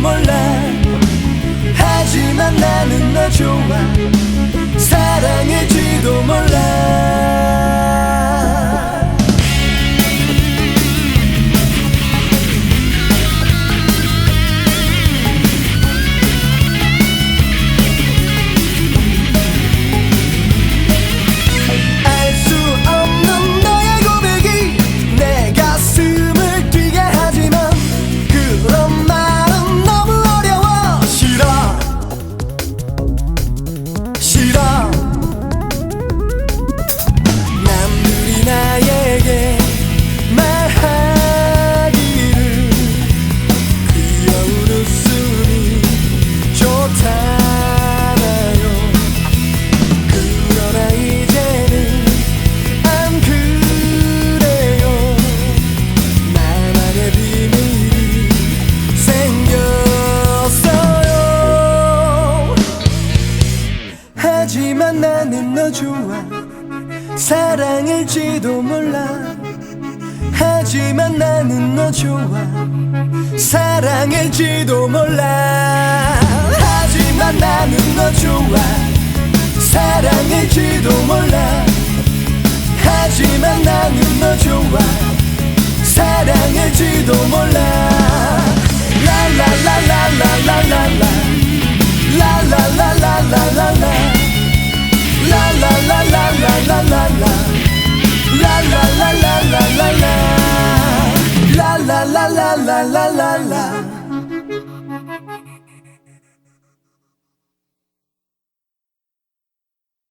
몰라. 하지만 나는 너 좋아. 좋아. 사랑일지도 몰라. 하지만 나는 너 좋아. 사랑일지도 몰라. 하지만 나는 너 좋아. 사랑일지도 몰라. 하지만 나는 너 좋아. 사랑일지도 몰라. 라라라라라라라. la la